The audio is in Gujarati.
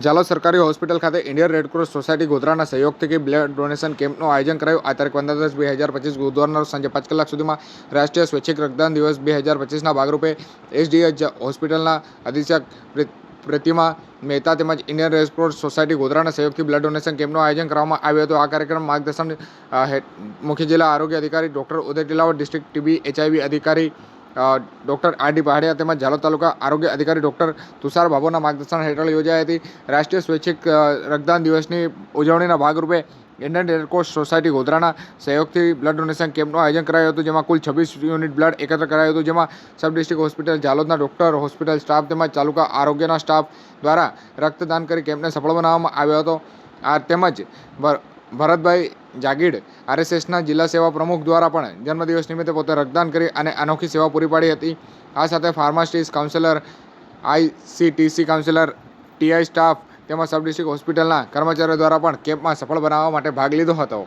ઝાલોદ સરકારી હોસ્પિટલ ખાતે ઇન્ડિયન રેડક્રોસ સોસાયટી ગોધરાના સહયોગથી બ્લડ ડોનેશન કેમ્પનું આયોજન કરાયું. આ તારીખ પંદર દસ બે હજાર પચીસ રોજ સાંજે પાંચ કલાક સુધીમાં રાષ્ટ્રીય સ્વૈચ્છિક રક્તદાન દિવસ બે હજાર પચીસના ભાગરૂપે એસડીએચ હોસ્પિટલના અધિક્ષક પ્રતિમા મહેતા તેમજ ઇન્ડિયન રેડક્રોસ સોસાયટી ગોધરાના સહયોગથી બ્લડ ડોનેશન કેમ્પનું આયોજન કરવામાં આવ્યું હતું. આ કાર્યક્રમ માર્ગદર્શન મુખ્ય જિલ્લા આરોગ્ય અધિકારી doctor Uday Tilavat district TB HIV અધિકારી ડૉક્ટર આર ડી પહાડિયા તેમજ ઝાલોદ તાલુકા આરોગ્ય અધિકારી ડૉક્ટર તુષાર બાબુના માર્ગદર્શન હેઠળ યોજાઈ હતી. રાષ્ટ્રીય સ્વૈચ્છિક રક્તદાન દિવસની ઉજવણીના ભાગરૂપે ઇન્ડિયન રેડક્રોસ સોસાયટી ગોધરાના સહયોગથી બ્લડ ડોનેશન કેમ્પનું આયોજન કરાયું હતું, જેમાં કુલ છવ્વીસ યુનિટ બ્લડ એકત્ર કરાયું હતું, જેમાં સબ ડિસ્ટ્રિક્ટ હોસ્પિટલ, ઝાલોદના ડૉક્ટર, હોસ્પિટલ સ્ટાફ તેમજ તાલુકા આરોગ્યના સ્ટાફ દ્વારા રક્તદાન કરી કેમ્પને સફળ બનાવવામાં આવ્યો હતો. આ તેમજ ભરતભાઈ જાગીડ આરએસએસના જિલ્લા સેવા પ્રમુખ દ્વારા પણ જન્મદિવસ નિમિત્તે પોતે રક્તદાન કરી અને અનોખી સેવા પૂરી પાડી હતી. આ સાથે pharmacist counsellor ICTC counsellor, TI staff તેમજ સબ ડિસ્ટ્રિક્ટ હોસ્પિટલના કર્મચારીઓ દ્વારા પણ કેમ્પમાં સફળ બનાવવા માટે ભાગ લીધો હતો.